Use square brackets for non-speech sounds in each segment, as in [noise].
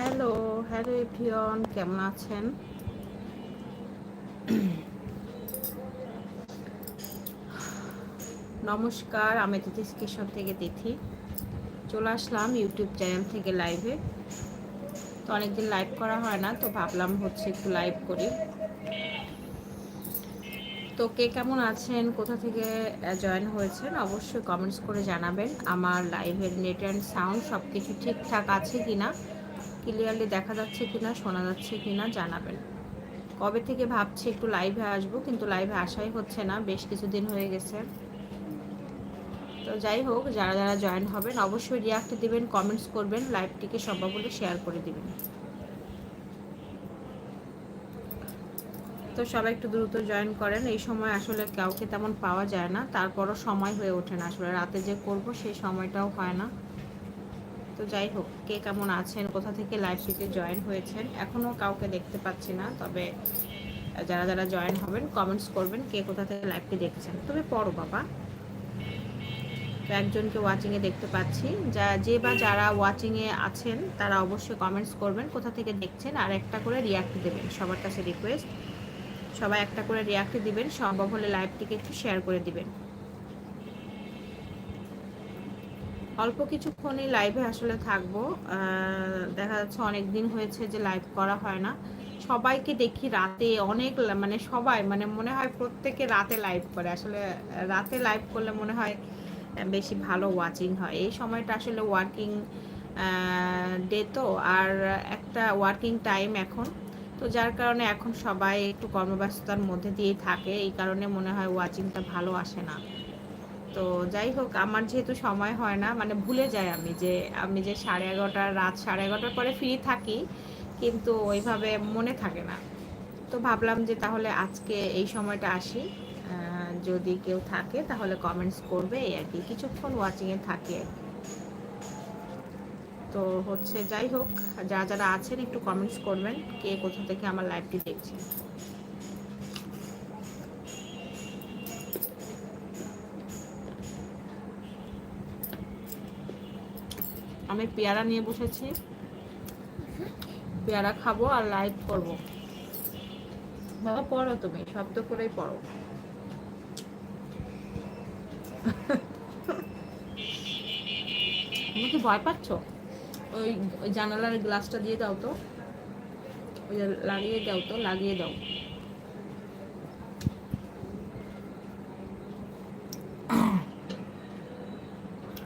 Hello hello everyone, কেমন আছেন? নমস্কার, আমি তিথি স্টেশন থেকে তিথি। চলে আসলাম ইউটিউব চ্যানেল থেকে লাইভে। তো অনেকদিন লাইভ করা হয় না, তো ভাবলাম হচ্ছে একটু লাইভ করি। তো কে কেমন আছেন? কোথা থেকে জয়েন হয়েছেন? অবশ্যই কমেন্টস করে জানাবেন। আমার লাইভের নেট অ্যান্ড সাউন্ড সব কিছু ঠিকঠাক আছে কি না ক্লিয়ারলি দেখা যাচ্ছে কি না শোনা যাচ্ছে কি না জানাবেন। কবে থেকে ভাবছি একটু লাইভে আসব, কিন্তু লাইভে আসাই হচ্ছে না, বেশ কিছুদিন হয়ে গেছে। তো যাই হোক, যারা যারা জয়েন হবেন, অবশ্যই রিয়াক্ট দিবেন কমেন্টস করবেন লাইভটিকে বলে শেয়ার করে দিবেন। তো সবাই একটু দ্রুত জয়েন করেন। এই সময় আসলে কাউকে তেমন পাওয়া যায় না, তারপরও সময় হয়ে ওঠে না। আসলে রাতে যে করব, সেই সময়টাও হয় না। তো যাই হোক, কে কেমন আছেন, কোথা থেকে লাইভ লাইভটিতে জয়েন হয়েছেন এখনও কাউকে দেখতে পাচ্ছি না, তবে যারা যারা জয়েন হবেন কমেন্টস করবেন কে কোথা থেকে লাইভটি দেখছেন। তবে পড়ো বাবা। তো একজনকে ওয়াচিংয়ে দেখতে পাচ্ছি। যা, যে বা যারা ওয়াচিংয়ে আছেন, তারা অবশ্যই কমেন্টস করবেন কোথা থেকে দেখছেন আর একটা করে রিয়াক্ট দেবেন। সবার কাছে রিকোয়েস্ট সবাই একটা করে রিয়াক্ট দিবেন, সম্ভব হলে লাইভটিকে একটু শেয়ার করে দিবেন। অল্প কিছুক্ষণই লাইভে আসলে থাকব। দেখা যাচ্ছে অনেক দিন হয়েছে যে লাইভ করা হয় না। সবাইকে দেখি রাতে অনেক মানে সবাই মানে মনে হয় প্রত্যেকে রাতে লাইভ করে। আসলে রাতে লাইভ করলে মনে হয় বেশি ভালো ওয়াচিং হয়। এই সময়টা আসলে ওয়ার্কিং ডে তো। আর একটা ওয়ার্কিং টাইম এখন। তো যার কারণে এখন সবাই একটু কর্মব্যস্ততার মধ্যে দিয়েই থাকে। এই কারণে মনে হয় ওয়াচিংটা ভালো আসে না। তো যাই হোক, আমার যেহেতু সময় হয় না মানে ভুলে যাই আমি যে আমি যে সাড়ে এগারোটা রাত, সাড়ে এগারোটার পরে ফ্রি থাকি, কিন্তু ওইভাবে মনে থাকে না। তো ভাবলাম যে তাহলে আজকে এই সময়টা আসি। যদি কেউ থাকে তাহলে কমেন্টস করবে, এই আর কি। কিছুক্ষণ ওয়াচিংয়ে থাকে তো হচ্ছে যাই হোক, যারা যারা আছেন একটু কমেন্টস করবেন, কে কোথা থেকে আমার লাইভটি দেখছেন আমি পেয়ারা নিয়ে বসেছি। পেয়ারা খাব আর লাইভ করব। পড়ো তুমি, শব্দ করেই পড়ো। তুমি কি ভয় পাচ্ছ? ওই ওই জানালার গ্লাসটা দিয়ে দাও তো। ওই লাগিয়ে দাও তো, লাগিয়ে দাও।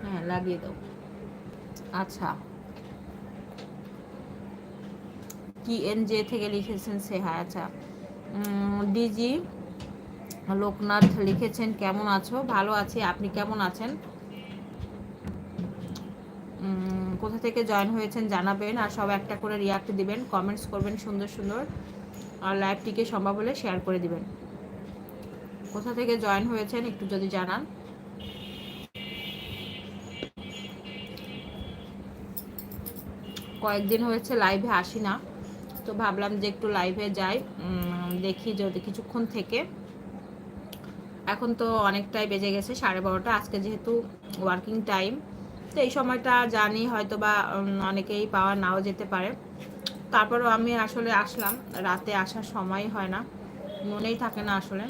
হ্যাঁ লাগিয়ে দাও। আচ্ছা। কি এন জে থেকে লিখেছেন সে হ্যাঁ আচ্ছা ডিজি লোকনাথ লিখেছেন, কেমন আছো? ভালো আছি, আপনি কেমন আছেন? কোথা থেকে জয়েন হয়েছেন জানাবেন আর সব একটা করে রিয়াক্ট দিবেন, কমেন্টস করবেন সুন্দর সুন্দর। আর লাইভটিকে সম্ভব হলে শেয়ার করে দিবেন। কোথা থেকে জয়েন হয়েছেন একটু যদি জানান। কয়েকদিন হয়েছে লাইভে আসি না তো ভাবলাম যে একটু লাইভে যাই দেখি যদি কিছুক্ষণ থেকে। এখন তো অনেকটাই বেজে গেছে, সাড়ে বারোটা। আজকে যেহেতু ওয়ার্কিং টাইম তো এই সময়টা জানি হয়তো বা অনেকেই পাওয়া নাও যেতে পারে। তারপরও আমি আসলে আসলাম, রাতে আসার সময় হয় না, মনেই থাকে না আসলে।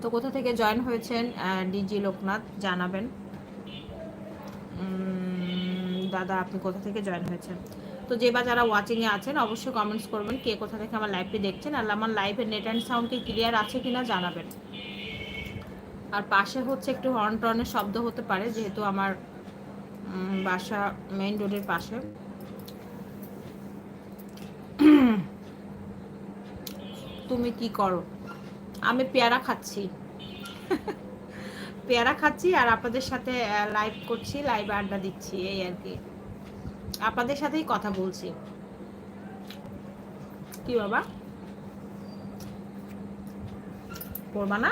তো কোথা থেকে জয়েন হয়েছেন ডিজি লোকনাথ জানাবেন। দাদা আপনি কোথা থেকে জয়েন হয়েছেন? তো যে বা যারা ওয়াচিংয়ে আছেন, অবশ্যই কমেন্টস করবেন, কে কোথা থেকে আমার লাইভটি দেখছেন, আর আমার লাইভের নেট অ্যান্ড সাউন্ড কি ক্লিয়ার আছে কিনা জানাবেন। আর পাশে হচ্ছে একটু হর্ন টর্নের শব্দ হতে পারে, যেহেতু আমার বাসা মেইন রোডের পাশে। তুমি কি করো? আমি পেয়ারা খাচ্ছি। পেয়ারা খাচ্ছি আর আপনাদের সাথে লাইভ করছি লাইভ আড্ডা দিচ্ছি, এই আর কি। আপনাদের সাথেই কথা বলছি। কি বাবা? পড়বা না?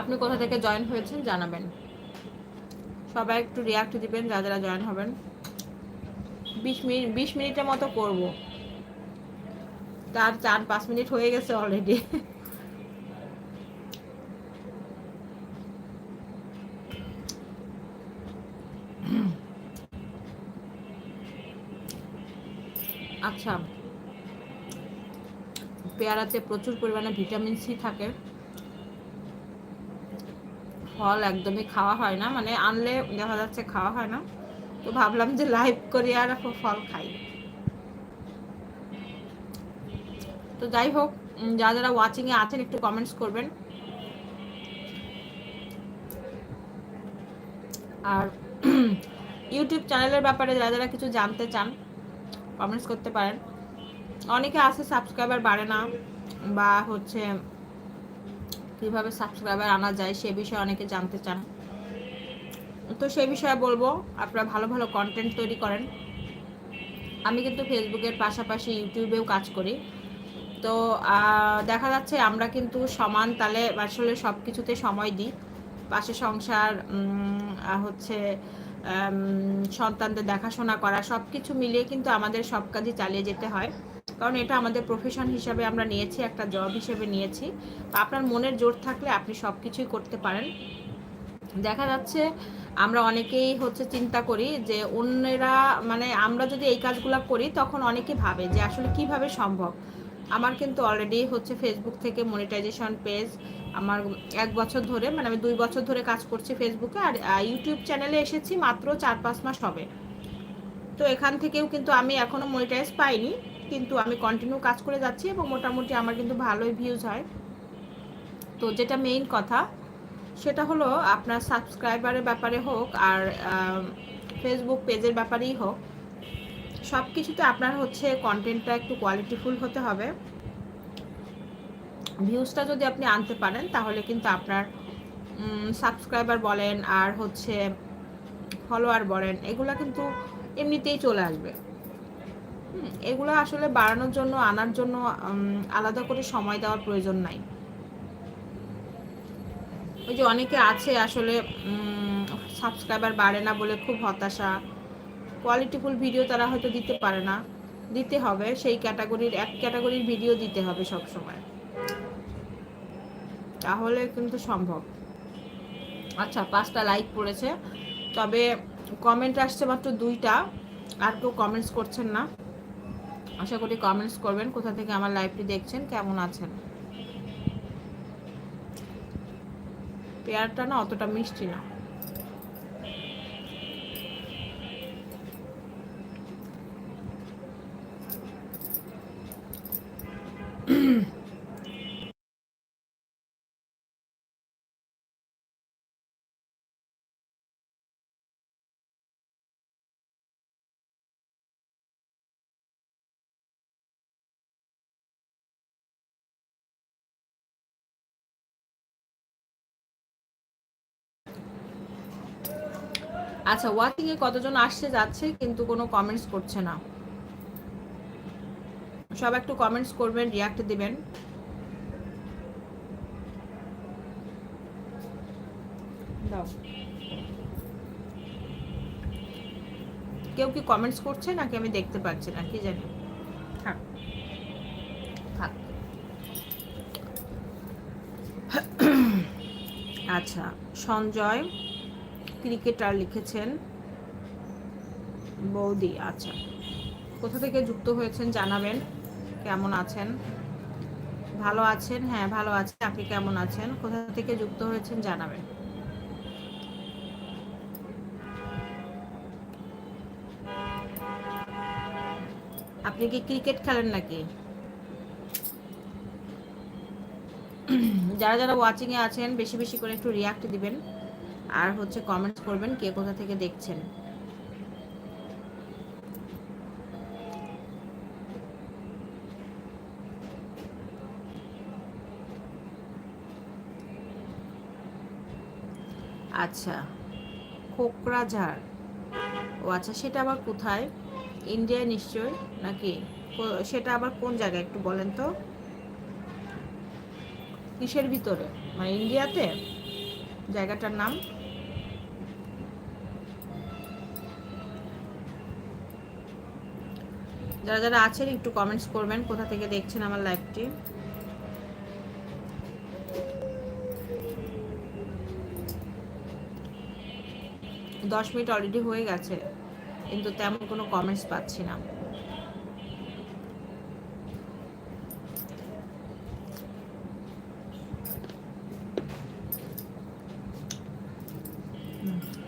আপনি কোথা থেকে জয়েন হয়েছেন জানাবেন। সবাই একটু রিয়াক্ট দিবেন, যারা যারা জয়েন হবেন। বিশ মিনিট, বিশ মিনিটের মতো করব। তার চার পাঁচ মিনিট হয়ে গেছে অলরেডি আচ্ছা পেয়ারাতে প্রচুর পরিমাণে ভিটামিন সি থাকে। ফল একদমই খাওয়া হয় না মানে আনলে দেখা যাচ্ছে খাওয়া হয় না। তো ভাবলাম যে লাইভ করি আর ফল খাই। তো যাই হোক যারা যারা ওয়াচিংয়ে আছেন, একটু কমেন্টস করবেন। আর [clears throat] ইউটিউব চ্যানেলের ব্যাপারে যারা যারা কিছু জানতে চান কমেন্টস করতে পারেন। অনেকে আছে সাবস্ক্রাইবার বাড়ে না, বা হচ্ছে কীভাবে সাবস্ক্রাইবার আনা যায় সে বিষয়ে অনেকে জানতে চান। তো সেই বিষয়ে বলব, আপনারা ভালো ভালো কন্টেন্ট তৈরি করেন। আমি কিন্তু ফেসবুকের পাশাপাশি ইউটিউবেও কাজ করি। তো দেখা যাচ্ছে আমরা কিন্তু সমান তালে আসলে সব কিছুতে সময় দিই। পাশে সংসার হচ্ছে সন্তানদের দেখাশোনা করা সব কিছু মিলিয়ে কিন্তু আমাদের সব কাজই চালিয়ে যেতে হয়। কারণ এটা আমাদের প্রফেশন হিসাবে আমরা নিয়েছি, একটা জব হিসেবে নিয়েছি। আপনার মনের জোর থাকলে আপনি সব কিছুই করতে পারেন। দেখা যাচ্ছে আমরা অনেকেই হচ্ছে চিন্তা করি যে অন্যেরা মানে আমরা যদি এই কাজগুলো করি তখন অনেকে ভাবে যে আসলে কীভাবে সম্ভব। আমার কিন্তু অলরেডি হচ্ছে ফেসবুক থেকে মনিটাইজেশন পেজ আমার এক বছর ধরে মানে আমি দুই বছর ধরে কাজ করছি ফেসবুকে আর ইউটিউব চ্যানেলে এসেছি মাত্র চার পাঁচ মাস হবে। তো এখান থেকেও কিন্তু আমি এখনও মনিটাইজ পাইনি, কিন্তু আমি কন্টিনিউ কাজ করে যাচ্ছি এবং মোটামুটি আমার কিন্তু ভালোই ভিউজ হয়। তো যেটা মেইন কথা, সেটা হলো আপনার সাবস্ক্রাইবারের ব্যাপারে হোক আর ফেসবুক পেজের ব্যাপারেই হোক সব কিছুতে আপনার হচ্ছে কন্টেন্টটা একটু কোয়ালিটিফুল হতে হবে। ভিউজটা যদি আপনি আনতে পারেন, তাহলে কিন্তু আপনার সাবস্ক্রাইবার বলেন আর হচ্ছে ফলোয়ার বলেন, এগুলো কিন্তু এমনিতেই চলে আসবে। এগুলো আসলে বাড়ানোর জন্য, আনার জন্য আলাদা করে সময় দেওয়ার প্রয়োজন নাই। ওই যে অনেকে আছে আসলে সাবস্ক্রাইবার বাড়ে না বলে খুব হতাশা। কোয়ালিটিফুল ভিডিও তারা হয়তো দিতে পারে না, দিতে হবে। সেই ক্যাটাগরির এক ক্যাটাগরির ভিডিও দিতে হবে সব সময় তাহলে কিন্তু সম্ভব। আচ্ছা পাঁচটা লাইক পড়েছে। তবে কমেন্ট আসছে মাত্র দুইটা। আর কেউ কমেন্টস করছেন না। আশা করি কমেন্টস করবেন। কোথা থেকে আমার লাইভটি দেখছেন? কেমন আছেন? পেয়ারটা না অতটা মিষ্টি না। আচ্ছা ওয়াকিং এ কতজন আসছে, যাচ্ছে, কিন্তু কোনো কমেন্টস করছে না। সব একটু কমেন্টস করবেন রিয়াক্ট দিবেন। কেউ কি কমেন্টস করছে, নাকি আমি দেখতে পাচ্ছি না, কি জানি। আচ্ছা সঞ্জয়। ক্রিকেটার লিখেছেন বৌদি আচ্ছা। কোথা থেকে যুক্ত হয়েছেন জানাবেন, কেমন আছেন? ভালো আছেন? হ্যাঁ ভালো আছেন আপনি কেমন আছেন? কোথা থেকে যুক্ত হয়েছেন জানাবেন। আপনি কি ক্রিকেট খেলেন নাকি? যারা যারা ওয়াচিংয়ে আছেন, বেশি বেশি করে একটু রিয়াক্ট দিবেন। আর হচ্ছে কমেন্টস করবেন কে কোথা থেকে দেখছেন। আচ্ছা কোকরাঝাড়। ও আচ্ছা সেটা আবার কোথায়? ইন্ডিয়া নিশ্চয় নাকি? সেটা আবার কোন জায়গায়, একটু বলেন তো। কিসের ভিতরে? মানে ইন্ডিয়াতে? জায়গাটার নাম? যারা যারা আছেন, একটু কমেন্টস করবেন, কোথা থেকে দেখছেন আমার লাইভটি দশ মিনিট অলরেডি হয়ে গেছে, কিন্তু তেমন কোনো কমেন্টস পাচ্ছি না। হুম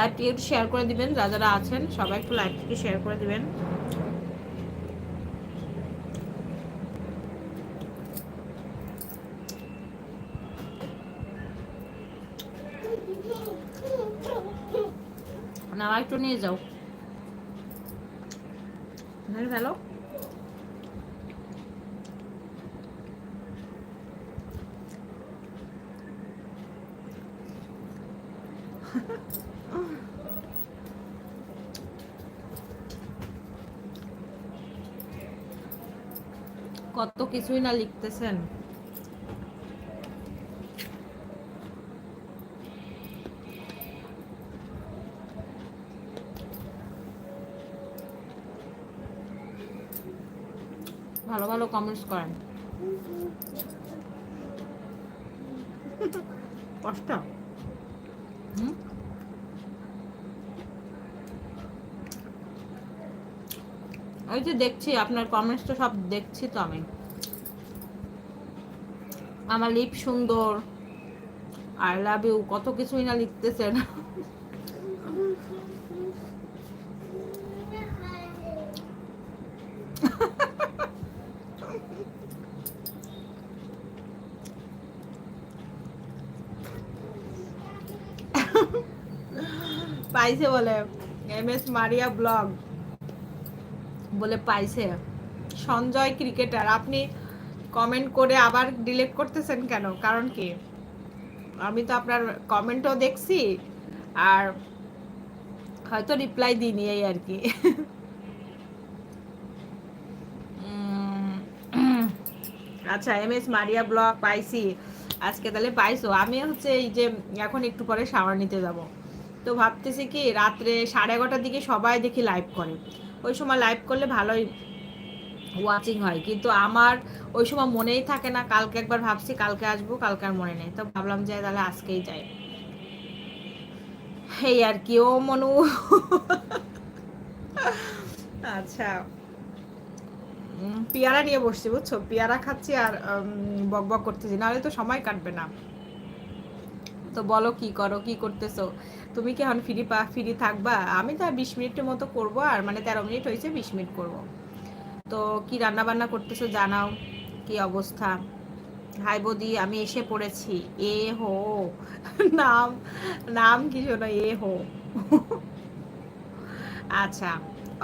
লাইভটি একটু শেয়ার করে দিবেন যারা যারা আছেন, সবাই একটু লাইভটিকে শেয়ার করে দিবেন। একটু নিয়ে যাও। ভালো কিছুই না লিখতেছেন। ভালো ভালো কমেন্টস করেন। কষ্ট? হুম? ওই যে দেখছি আপনার কমেন্টস তো সব দেখছি তো আমি। আমার লিপ সুন্দর। আই লাভ ইউ কত কিছুই না লিখতেছেন পাইছে বলে, এম এস মারিয়া ব্লগ। বলে পাইছে। সঞ্জয় ক্রিকেটার, আপনি কমেন্ট করে আবার ডিলিট করতেছেন কেন? কারণ কি? আমি তো আপনার কমেন্টও দেখছি, আর হয়তো রিপ্লাই দিইনি এই আর কি। আচ্ছা এম এস মারিয়া ব্লগ পাইছি। আজকে তাহলে পাইছো? আমি হচ্ছে এই যে এখন একটু পরে শাওয়ার নিতে যাব। তো ভাবতেছি কি, রাত্রে সাড়ে এগারোটার দিকে সবাই দেখি লাইভ করে। ওই সময় লাইভ করলে ভালোই ওয়াচিং হয়। কিন্তু আমার ওই সময় মনেই থাকে না, কালকে একবার ভাবছি, কালকে আসব, কালকে আর মনে নেই। তো ভাবলাম যে তাহলে আজকেই যাই। এই আর কি, ও মনু। আচ্ছা। পেয়ারা নিয়ে বসছি, বুঝছ? পেয়ারা খাচ্ছি আর বক বক করতেছি। নাহলে তো সময় কাটবে না। তো বলো কি করো, কি করতেছো? তুমি কি এখন ফ্রি পা, ফ্রি থাকবা? আমি তো বিশ মিনিটের মতো করব আর মানে তেরো মিনিট হয়েছে, বিশ মিনিট করব। তো কি রান্না বান্না করতেছো জানাও, কি অবস্থা? হাই বদি, আমি এসে পড়েছি। এ হো। নাম নাম কি শোনো? এ হো। আচ্ছা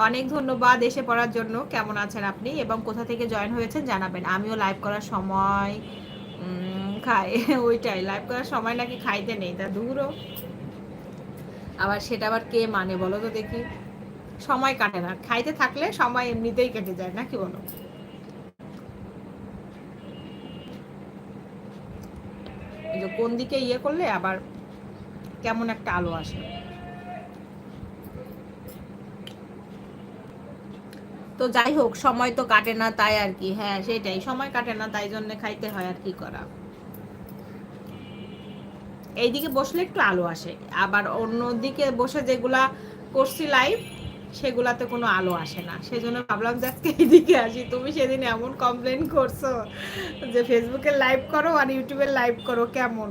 অনেক ধন্যবাদ এসে পড়ার জন্য। কেমন আছেন আপনি? এবং কোথা থেকে জয়েন হয়েছেন জানাবেন। আমিও লাইভ করার সময় খাই। ওইটাই, লাইভ করার সময় নাকি খাইতে নেই, তা দূরও। আবার সেটা আবার কে মানে বলো তো দেখি। সময় কাটে না। খাইতে থাকলে সময় এমনিতেই কেটে যায়, নাকি বলো? যে কোন দিকে ইয়ে করলে আবার কেমন একটা আলো আসে তো যাই হোক, সময় তো কাটে না তাই আর কি। হ্যাঁ সেটাই, সময় কাটে না তাই জন্য খাইতে হয় আর কি করা। এইদিকে বসলে একটু আলো আসে। আবার অন্য দিকে বসে যেগুলা করছি লাইভ সেগুলাতে কোনো আলো আসে না। সেজন্য ভাবলাম যে আজকে আসি। তুমি সেদিন এমন কমপ্লেন করছ যে ফেসবুকে লাইভ করো আর ইউটিউবে লাইভ করো, কেমন?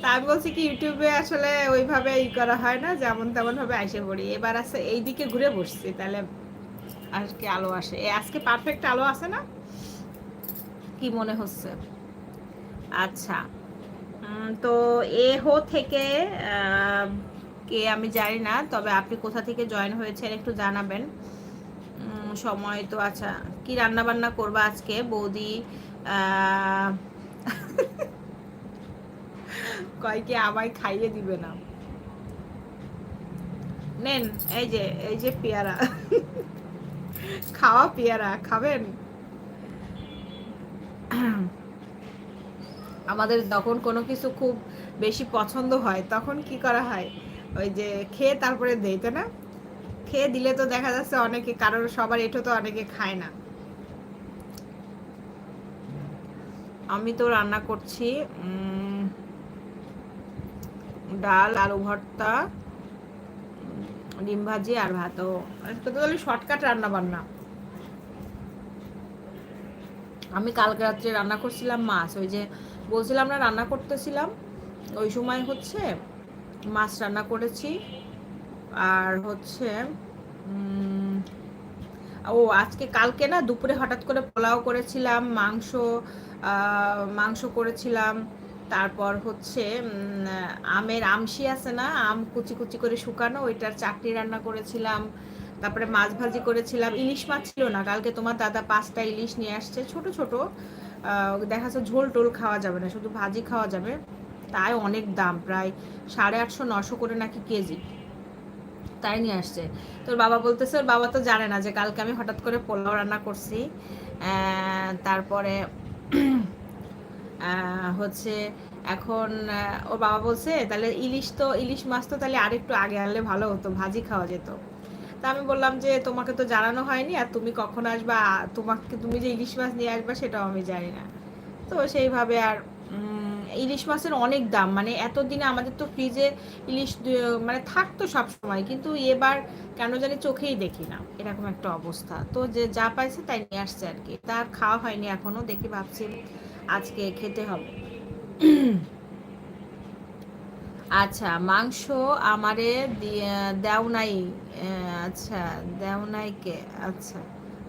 তা আমি বলছি কি ইউটিউবে আসলে ওইভাবে ই করা হয় না, যেমন তেমন ভাবে আইসে পড়ি। এবার আছে এইদিকে ঘুরে বসছি, তাহলে আজকে আলো আসে। আজকে পারফেক্ট আলো আসে না? কি মনে হচ্ছে? আচ্ছা। তো এ হো থেকে কে আমি জানি না তবে আপনি কোথা থেকে জয়েন হয়েছেন একটু জানাবেন। সময় তো আচ্ছা কি রান্না বান্না করবা আজকে বৌদি? আহ, [laughs] কয় কি আমায় খাইয়ে দিবে না। নেন এই যে এই যে পেয়ারা। খাওয়া পেয়ারা খাবেন? আমাদের যখন কোনো কিছু খুব বেশি পছন্দ হয় তখন কি করা হয়? ওই যে খেয়ে তারপরে দেই তো না? খেয়ে দিলে তো দেখা যাচ্ছে অনেকে, কারোর সবার এঠো তো অনেকে খায় না। আমি তো রান্না করছি ডাল, আলু ভর্তা, ডিম ভাজি আর ভাত। শর্টকাট রান্না বান্না। আমি কালকে রাত্রে রান্না করছিলাম মাছ, ওই যে বলছিলাম না রান্না করতেছিলাম, ওই সময় হচ্ছে মাছ রান্না করেছি। আর হচ্ছে ও, আজকে কালকে না দুপুরে হঠাৎ করে পোলাও করেছিলাম, মাংস মাংস করেছিলাম। তারপর হচ্ছে আমের আমশি আছে না, আম কুচি কুচি করে শুকানো, ওইটার চাটনি রান্না করেছিলাম। তারপরে মাছ ভাজি করেছিলাম। ইলিশ মাছ ছিল না, কালকে তোমার দাদা পাঁচটা ইলিশ নিয়ে আসছে, ছোট ছোট। দেখা যাচ্ছে ঝোল টোল খাওয়া যাবে না, শুধু ভাজি খাওয়া যাবে। তাই অনেক দাম, প্রায় সাড়ে আটশো, নশো করে নাকি কেজি। তাই নিয়ে আসছে। তোর বাবা বলতেছে, ওর বাবা তো জানে না যে কালকে আমি হঠাৎ করে পোলাও রান্না করছি। তারপরে [clears throat] হচ্ছে এখন ওর বাবা বলছে, তাহলে ইলিশ তো, ইলিশ মাছ তো তাহলে আরেকটু আগে আনলে ভালো হতো, ভাজি খাওয়া যেত। তা আমি বললাম যে, তোমাকে তো জানানো হয়নি, আর তুমি কখন আসবা? তোমাকে, তুমি যে ইলিশ মাছ নিয়ে আসবা সেটাও আমি জানি না। তো সেইভাবে আর ইলিশ মাছের অনেক দাম মানে এতদিনে আমাদের তো ফ্রিজে ইলিশ মানে থাকতো সব সময় কিন্তু এবার কেন জানি চোখেই দেখি না, এরকম একটা অবস্থা। তো যে যা পাইছে তাই নিয়ে আসছে আর কি তার খাওয়া হয়নি এখনও, দেখি ভাবছি আজকে খেতে হবে। আচ্ছা মাংস আমারে দেও নাই আচ্ছা দেও নাই কে আচ্ছা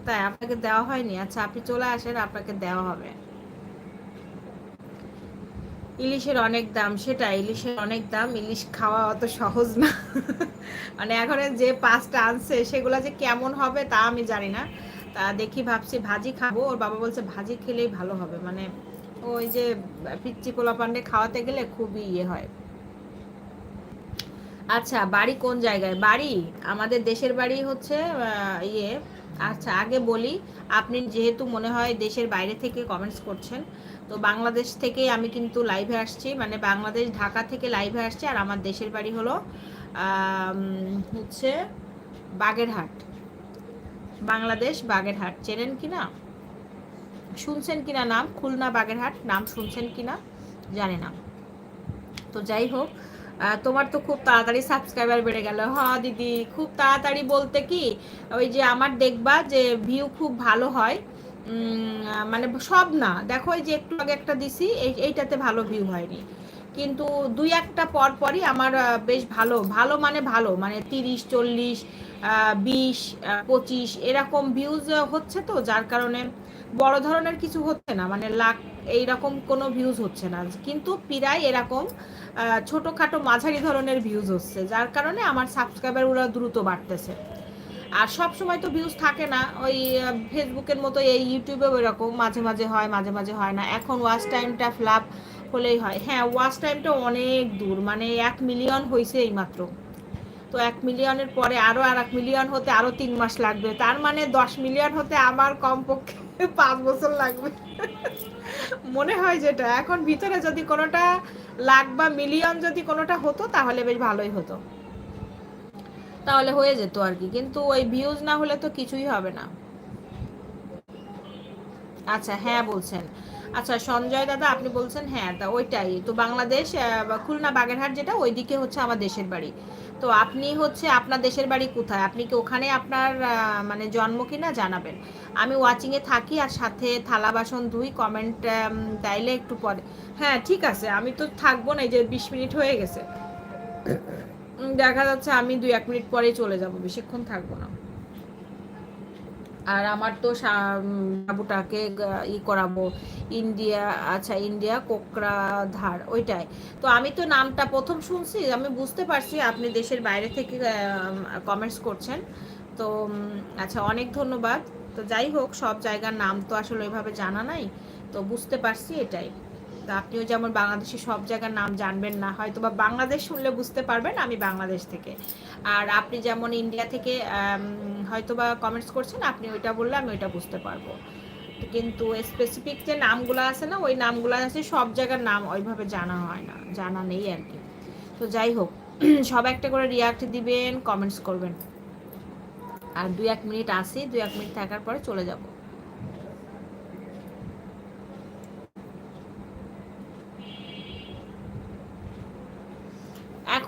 তাই আপনাকে দেওয়া হয়নি আচ্ছা আপনি চলে আসেন, আপনাকে দেওয়া হবে। ইলিশের অনেক দাম, সেটা ইলিশের অনেক দাম, ইলিশ খাওয়া অত সহজ না। মানে এখন যে পাঁচটা আনছে, সেগুলো যে কেমন হবে তা আমি জানি না। তা দেখি ভাবছি ভাজি খাব, ওর বাবা বলছে ভাজি খেলেই ভালো হবে। মানে ওই যে পিচ্চি পোলা পান্ডে খাওয়াতে গেলে খুবই ইয়ে হয়। আচ্ছা বাড়ি কোন জায়গায়? বাড়ি? আমাদের দেশের বাড়ি হচ্ছে ইয়ে। আচ্ছা আগে বলি, আপনি যেহেতু মনে হয় দেশের বাইরে থেকে কমেন্টস করছেন তো বাংলাদেশ থেকে আমি কিন্তু লাইভে আসছি। মানে বাংলাদেশ, ঢাকা থেকে লাইভে আসছি আর আমার দেশের বাড়ি হলো হচ্ছে বাগেরহাট। বাংলাদেশ বাগেরহাট। চেনেন কি না? শুনছেন কিনা নাম? খুলনা বাগেরহাট। নাম শুনছেন কিনা জানে না। তো যাই হোক তোমার তো খুব তাড়াতাড়ি সাবস্ক্রাইবার বেড়ে গেল। হ্যাঁ দিদি, খুব তাড়াতাড়ি বলতে কি, ওই যে আমার দেখবা যে ভিউ খুব ভালো হয়। মানে সব না। দেখো যে একটু আগে একটা দিছি এইটাতে ভালো ভিউ হয়নি। কিন্তু দুই একটা পর পরই আমার বেশ ভালো ভালো মানে ভালো মানে তিরিশ, চল্লিশ বিশ পঁচিশ এরকম ভিউজ হচ্ছে তো, যার কারণে বড় ধরনের কিছু হচ্ছে না মানে লাখ এইরকম কোনো ভিউজ হচ্ছে না। কিন্তু প্রায় এরকম ছোটোখাটো মাঝারি ধরনের ভিউজ হচ্ছে, যার কারণে আমার সাবস্ক্রাইবার ওরা দ্রুত বাড়তেছে। আর সব সময় তো ভিউজ থাকে না। ওই ফেসবুকের মতো এই ইউটিউবেও এরকম, মাঝে মাঝে হয়, মাঝে মাঝে হয় না। এখন ওয়াচ টাইমটা ফ্লাপ হলেই হয়। হ্যাঁ ওয়াচ টাইমটা অনেক দূর মানে এক মিলিয়ন হয়েছে এইমাত্র। তো এক মিলিয়নের পরে আরও আর এক মিলিয়ন হতে আরও তিন মাস লাগবে। তার মানে দশ মিলিয়ন হতে আমার কমপক্ষে [laughs] পাঁচ বছর লাগবে। মনে হয় যেটা। এখন ভিতরে যদি কোনোটা লাখ বা মিলিয়ন যদি কোনোটা হতো, তাহলে বেশ ভালোই হতো। তাহলে হয়ে যেত আর কি। কিন্তু ওই ভিউজ না হলে তো কিছুই হবে না। আচ্ছা হ্যাঁ বলছেন। আচ্ছা সঞ্জয় দাদা, আপনি বলছেন হ্যাঁ তা ওইটাই। তো বাংলাদেশ খুলনা বাগেরহাট যেটা, ওইদিকে হচ্ছে আমার দেশের বাড়ি। তো আপনি হচ্ছে আপনার দেশের বাড়ি কোথায়? আপনি কি ওখানে আপনার মানে জন্ম কিনা জানাবেন? আমি ওয়াচিংয়ে থাকি আর সাথে থালা বাসন ধুই কমেন্ট তাইলে একটু পরে। হ্যাঁ ঠিক আছে, আমি তো থাকব না, এই যে বিশ মিনিট হয়ে গেছে। দেখা যাচ্ছে আমি দুই, এক মিনিট পরেই চলে যাব, বেশিক্ষণ থাকব না। আর আমার তো বাবুটাকে ই করাবো, ইন্ডিয়া আচ্ছা ইন্ডিয়া কোকরাধার ওইটাই। তো আমি তো নামটা প্রথম শুনছি, আমি বুঝতে পারছি আপনি দেশের বাইরে থেকে কমেন্টস করছেন। তো আচ্ছা অনেক ধন্যবাদ। তো যাই হোক, সব জায়গার নাম তো আসলে ওইভাবে জানা নাই, তো বুঝতে পারছি এটাই। তো আপনিও যেমন বাংলাদেশের সব জায়গার নাম জানবেন না হয়তো বা বাংলাদেশ শুনলে বুঝতে পারবেন আমি বাংলাদেশ থেকে। আর আপনি যেমন ইন্ডিয়া থেকে হয়তো বা কমেন্টস করছেন, আপনি ওইটা বললে আমি ওইটা বুঝতে পারব। কিন্তু স্পেসিফিক যে নামগুলো আছে না, ওই নামগুলো আছে, সব জায়গার নাম ওইভাবে জানা হয় না, জানা নেই আর কি। তো যাই হোক, [clears throat] সব একটা করে রিয়াক্ট দিবেন কমেন্টস করবেন। আর দু এক মিনিট আসি, দুই এক মিনিট থাকার পরে চলে যাব।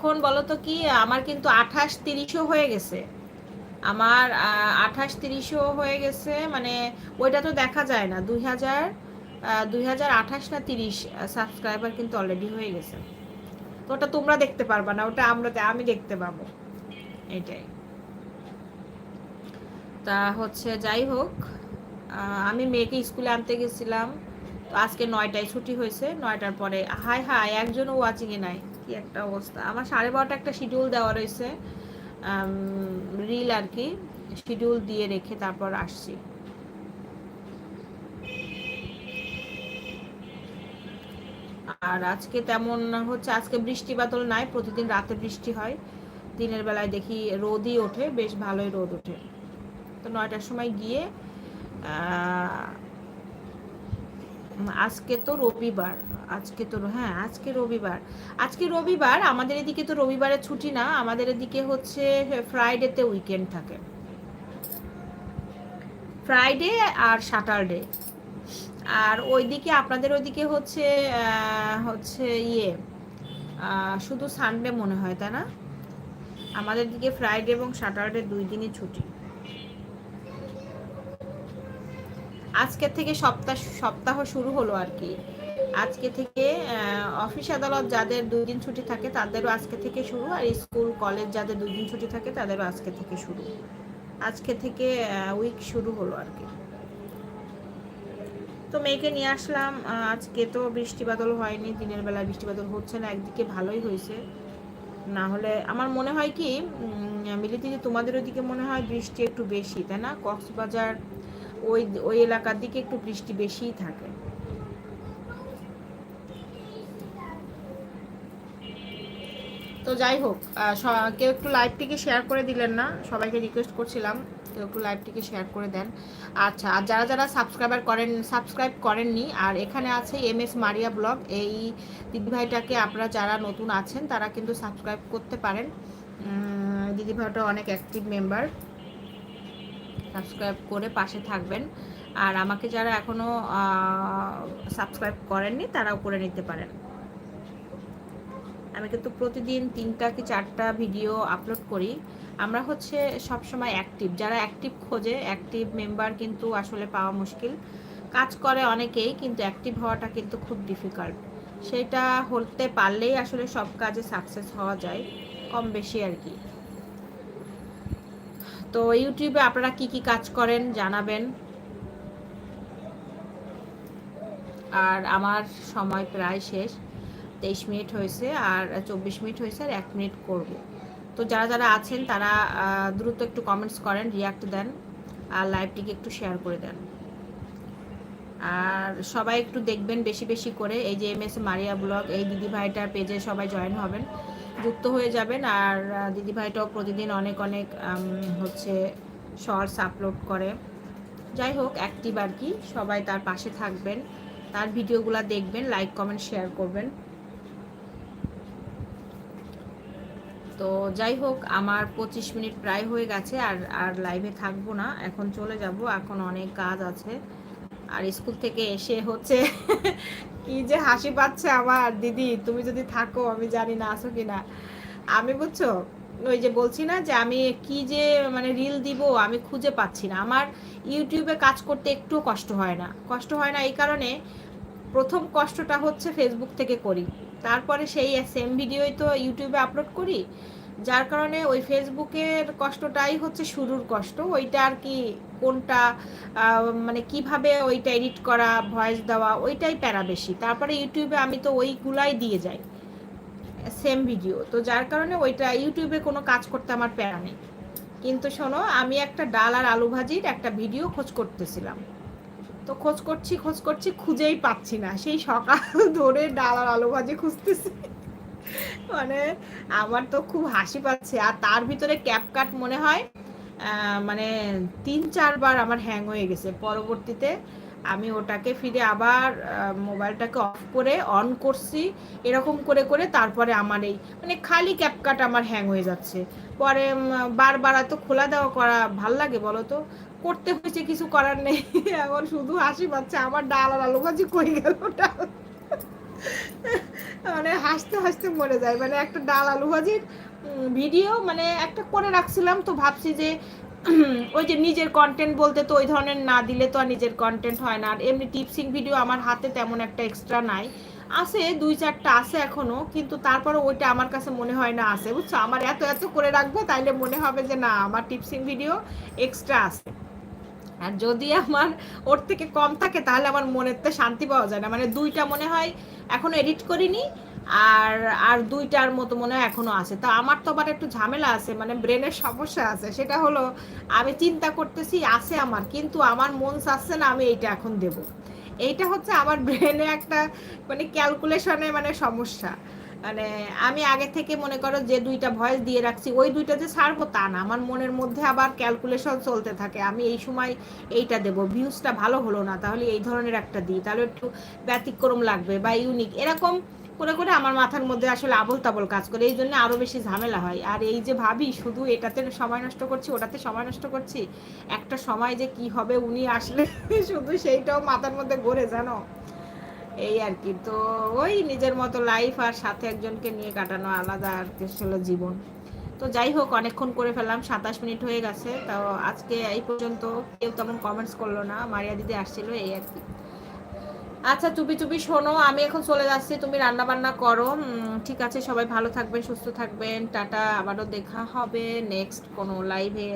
এখন বলো তো কি, আমার কিন্তু আঠাশ তিরিশও হয়ে গেছে। আমার আঠাশ তিরিশও হয়ে গেছে মানে ওইটা তো দেখা যায় না। দুই হাজার দুই হাজার আঠাশ না তিরিশ সাবস্ক্রাইবার কিন্তু অলরেডি হয়ে গেছে। তো ওটা তোমরা দেখতে পারবা না, ওটা আমরা, আমি দেখতে পাবো। এটাই। তা হচ্ছে, যাই হোক আমি মেয়েকে স্কুলে আনতে গেছিলাম। তো আজকে নয়টায় ছুটি হয়েছে, নয়টার পরে হাই হাই একজনও ওয়াচিংয়ে নাই। কি একটা অবস্থা। আমার সাড়ে বারোটা একটা শিডিউল দেওয়া রয়েছে রিল আর কি। শিডিউল দিয়ে রেখে তারপর আসছি। আর আজকে তেমন হচ্ছে, আজকে বৃষ্টি বাদল নাই, প্রতিদিন রাতে বৃষ্টি হয়। দিনের বেলায় দেখি রোদই ওঠে, বেশ ভালোই রোদ ওঠে। তো নয়টার সময় গিয়ে আজকে তো রবিবার, আজকে তো হ্যাঁ আজকে রবিবার। আজকে রবিবার, আমাদের এদিকে তো রবিবারে ছুটি না, আমাদের এদিকে হচ্ছে ফ্রাইডেতে উইকেন্ড থাকে। ফ্রাইডে আর স্যাটারডে আর ওইদিকে, আপনাদের ওইদিকে হচ্ছে হচ্ছে ইয়ে শুধু সানডে মনে হয়, তাই না? আমাদের দিকে ফ্রাইডে এবং স্যাটারডে দুই দিনই ছুটি। আজকে থেকে সপ্তাহ সপ্তাহ শুরু হলো আর কি। আজকে থেকে অফিস আদালত যাদের দুই দিন ছুটি থাকে তাদেরও আজকে থেকে শুরু আর স্কুল, কলেজ যাদের দুই দিন ছুটি থাকে তাদেরও আজকে থেকে শুরু। আজকে থেকে উইক শুরু হলো আর কি। তো মেয়েকে নিয়ে আসলাম আজকে তো বৃষ্টি বাদল হয়নি, দিনের বেলা বৃষ্টি বাদল হচ্ছে না, একদিকে ভালোই হয়েছে। না হলে আমার মনে হয় কি মিলিতে তোমাদের ওইদিকে মনে হয় বৃষ্টি একটু বেশি, তাই না? কক্সবাজার ওই ওই এলাকার দিকে একটু বৃষ্টি বেশিই থাকে। তো যাই হোক কেউ একটু লাইভটিকে শেয়ার করে দিলেন না, সবাইকে রিকোয়েস্ট করছিলাম, কেউ একটু লাইভটিকে শেয়ার করে দেন। আচ্ছা আর যারা যারা সাবস্ক্রাইবার করেন সাবস্ক্রাইব করেননি, আর এখানে আছে এম এস মারিয়া ব্লগ এই দিদিভাইটাকে আপনারা যারা নতুন আছেন, তারা কিন্তু সাবস্ক্রাইব করতে পারেন। দিদিভাইটা অনেক অ্যাক্টিভ মেম্বার সাবস্ক্রাইব করে পাশে থাকবেন। আর আমাকে যারা এখনও সাবস্ক্রাইব করেননি, তারাও করে নিতে পারেন। আমি কিন্তু প্রতিদিন তিনটা কি চারটা ভিডিও আপলোড করি। আমরা হচ্ছে সবসময় অ্যাক্টিভ যারা অ্যাক্টিভ খোঁজে অ্যাক্টিভ মেম্বার কিন্তু আসলে পাওয়া মুশকিল। কাজ করে অনেকেই, কিন্তু অ্যাক্টিভ হওয়াটা কিন্তু খুব ডিফিকাল্ট সেটা হতে পারলেই আসলে সব কাজে সাকসেস হওয়া যায়, কম বেশি আর কি। তো ইউটিউবে আপনারা কি কি কাজ করেন জানাবেন। আর আমার সময় প্রায় শেষ, তেইশ মিনিট হয়েছে আর চব্বিশ মিনিট হয়েছে আর এক মিনিট করব। তো যারা যারা আছেন তারা দ্রুত একটু কমেন্টস করেন রিয়াক্ট দেন আর লাইভটিকে একটু শেয়ার করে দেন। আর সবাই একটু দেখবেন বেশি বেশি করে। এই যে এম এস মারিয়া ব্লগ, এই দিদি ভাইটার পেজে সবাই জয়েন হবেন। যুক্ত হয়ে যাবেন আর দিদিভাইটাও প্রতিদিন অনেক অনেক হচ্ছে শর্টস আপলোড করে। যাই হোক অ্যাক্টিভ আর কি, সবাই তার পাশে থাকবেন। তার ভিডিওগুলো দেখবেন লাইক কমেন্ট শেয়ার করবেন। তো যাই হোক, আমার পঁচিশ মিনিট প্রায় হয়ে গেছে আর আর লাইভে থাকব না। এখন চলে যাব, এখন অনেক কাজ আছে। আর স্কুল থেকে এসে হচ্ছে [laughs] কি যে হাসি পাচ্ছে আমার, দিদি, তুমি যদি থাকো, আমি জানি না আসো কিনা। আমি বুঝছ, ওই যে বলছি না যে আমি কি যে মানে রিল দিব, আমি খুঁজে পাচ্ছি না। আমার ইউটিউবে কাজ করতে একটু কষ্ট হয় না। কষ্ট হয় না এই কারণে প্রথম কষ্টটা হচ্ছে ফেসবুক থেকে করি। তারপরে সেই সেম ভিডিওই তো ইউটিউবে আপলোড করি। যার কারণে ওই ফেসবুকের কষ্টটাই হচ্ছে শুরুর কষ্ট। ওইটা আর কি কোনটা মানে কীভাবে ওইটা এডিট করা, ভয়েস দেওয়া, ওইটাই প্যারা বেশি। তারপরে ইউটিউবে আমি তো ওইগুলাই দিয়ে যাই। Same video. তো যার কারণে ওইটা ইউটিউবে কোনো কাজ করতে আমার প্যারা নেই। কিন্তু শোনো, আমি একটা ডাল আর আলু ভাজির একটা ভিডিও খোঁজ করতেছিলাম। তো খোঁজ করছি খোঁজ করছি, খুঁজেই পাচ্ছি না। সেই সকাল ধরে ডাল আর আলু ভাজি খুঁজতেছি। মানে আমার তো খুব হাসি পাচ্ছে। আর তার ভিতরে ক্যাপকাট মনে হয় মানে তিন চারবার আমার হ্যাং হয়ে গেছে। পরবর্তীতে আমি ওটাকে ফিরে আবার মোবাইলটাকে অফ করে অন করছি, এরকম করে করে তারপরে আমার এই মানে খালি ক্যাপকাট আমার হ্যাং হয়ে যাচ্ছে। পরে বারবার এত খোলা দেওয়া করা ভালো লাগে বলো তো? করতে হয়েছে, কিছু করার নেই। [laughs] এখন শুধু হাসি পাচ্ছে, আমার ডাল আর আলু ভাজি কই গেল ডাল মানে হাসতে হাসতে মরে যায়। মানে একটা ডাল আলু ভাজির ভিডিও মানে একটা করে রাখছিলাম তো ভাবছি যে, [clears throat] ওই যে নিজের কন্টেন্ট বলতে তো ওই ধরনের না দিলে তো আর নিজের কন্টেন্ট হয় না। আর এমনি টিপসিং ভিডিও আমার হাতে তেমন একটা এক্সট্রা নাই। আছে, দুই চারটা আছে এখনও, কিন্তু তারপরে ওইটা আমার কাছে মনে হয় না আছে। বুঝছ? আমার এত এত করে রাখব, তাইলে মনে হবে যে না, আমার টিপসিং ভিডিও এক্সট্রা আছে। আর যদি আমার ওর থেকে কম থাকে, তাহলে আমার মনের তো শান্তি পাওয়া যায় না। মানে দুইটা মনে হয় এখনও এডিট করিনি, আর আর দুইটার মতো মনে হয় এখনও আছে। তো আমার তো আবার একটু ঝামেলা আছে মানে ব্রেনের সমস্যা আছে। সেটা হলো, আমি চিন্তা করতেছি, আছে আমার, কিন্তু আমার মন চাচ্ছে না আমি এইটা এখন দেব। এইটা হচ্ছে আমার ব্রেনে একটা মানে ক্যালকুলেশনে মানে সমস্যা। মানে আমি আগে থেকে মনে করো যে দুইটা ভয়েস দিয়ে রাখছি, ওই দুইটা যে ছাড়বো তা না। আমার মনের মধ্যে আবার ক্যালকুলেশন চলতে থাকে, আমি এই সময় এইটা দেব ভিউজটা ভালো হলো না, তাহলে এই ধরনের একটা দিই, তাহলে একটু ব্যতিক্রম লাগবে বা ইউনিক এরকম করে করে আমার মাথার মধ্যে আসলে আবল তাবল কাজ করে, এই জন্য আরও বেশি ঝামেলা হয়। আর এই যে ভাবি, শুধু এটাতে সময় নষ্ট করছি, ওটাতে সময় নষ্ট করছি, একটা সময় যে কি হবে উনি আসলে [laughs] শুধু সেইটাও মাথার মধ্যে গড়ে জানো? এই আর কি। তো ওই নিজের মতো লাইফ আর সাথে একজনকে নিয়ে কাটানো আলাদা আর কি হলো জীবন। তো যাই হোক, অনেকক্ষণ করে ফেললাম, সাতাশ মিনিট হয়ে গেছে। তো আজকে এই পর্যন্ত কেউ তেমন কমেন্টস করল না, মারিয়া দিদি আসছিল, এই আর কি। আচ্ছা চুপি চুপি শোনো, আমি এখন চলে যাচ্ছি, তুমি রান্না বান্না করো ঠিক আছে, সবাই ভালো থাকবেন, সুস্থ থাকবেন, টাটা, আবারও দেখা হবে নেক্সট কোনো লাইভে